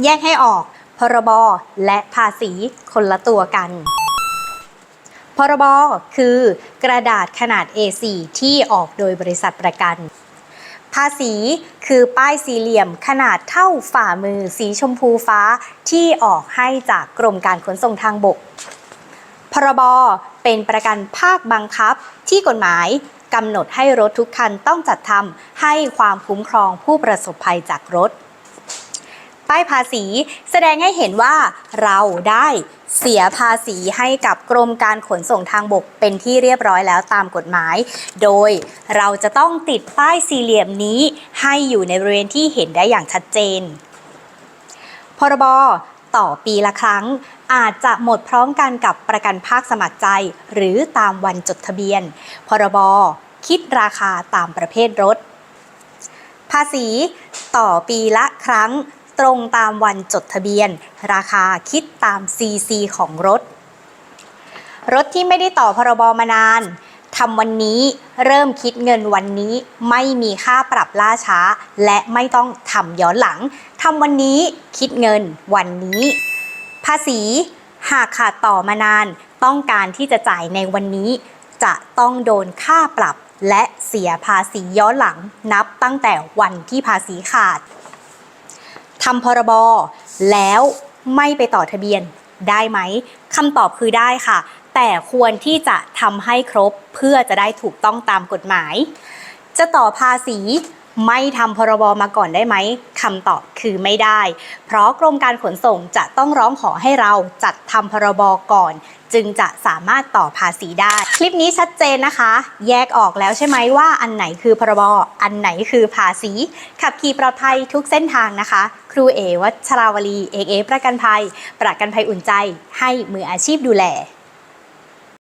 แยกให้ออก พรบ และภาษีคนละตัวกัน พรบ คือกระดาษขนาด A4 ที่ออกโดยบริษัทประกัน ภาษีคือป้ายสี่เหลี่ยมขนาดเท่าฝ่ามือสีชมพูฟ้าที่ออกให้จากกรมการขนส่งทางบก พรบ เป็นประกันภาคบังคับที่กฎหมายกำหนดให้รถทุกคันต้องจัดทำให้ความคุ้มครองผู้ประสบภัยจากรถ ป้ายภาษี แสดงให้เห็นว่าเราได้เสียภาษีให้กับกรมการขนส่งทางบกเป็นที่เรียบร้อยแล้วตามกฎหมาย โดยเราจะต้องติดป้ายสี่เหลี่ยมนี้ ให้อยู่ในบริเวณที่เห็นได้อย่างชัดเจน พรบต่อปีละครั้ง อาจจะหมดพร้อมกันกับประกันภาคสมัครใจ หรือตามวันจดทะเบียน พรบคิดราคาตามประเภทรถ ภาษีต่อปีละครั้ง ตรงตามวันจดทะเบียน ราคาคิดตาม CC ของรถ รถที่ไม่ได้ต่อพรบมานานทำวันนี้เริ่มคิดเงินวันนี้ไม่มีค่าปรับล่าช้า และไม่ต้องทำย้อนหลังทำวันนี้คิดเงินวันนี้ ภาษี หากขาดต่อมานาน ต้องการที่จะจ่ายในวันนี้ จะต้องโดนค่าปรับและเสียภาษีย้อนหลังนับตั้งแต่วันที่ภาษีขาด ทำพรบแล้วไม่ไปต่อทะเบียนได้ไหมคำตอบคือได้ค่ะ แต่ควรที่จะทำให้ครบเพื่อจะได้ถูกต้องตามกฎหมาย จะต่อภาษี ไม่ทำพรบมาก่อนได้ไหมคำตอบคือไม่ได้ เพราะกรมการขนส่งจะต้องร้องขอให้เราจัดทำพรบก่อน จึงจะสามารถต่อภาษีได้ คลิปนี้ชัดเจนนะคะ แยกออกแล้วใช่ไหมว่าอันไหนคือพรบอันไหนคือภาษี ขับขี่ปลอดภัยทุกเส้นทางนะคะ ครูเอวัชราวลีเอกเอประกันภัย ประกันภัยอุ่นใจ ให้มืออาชีพดูแล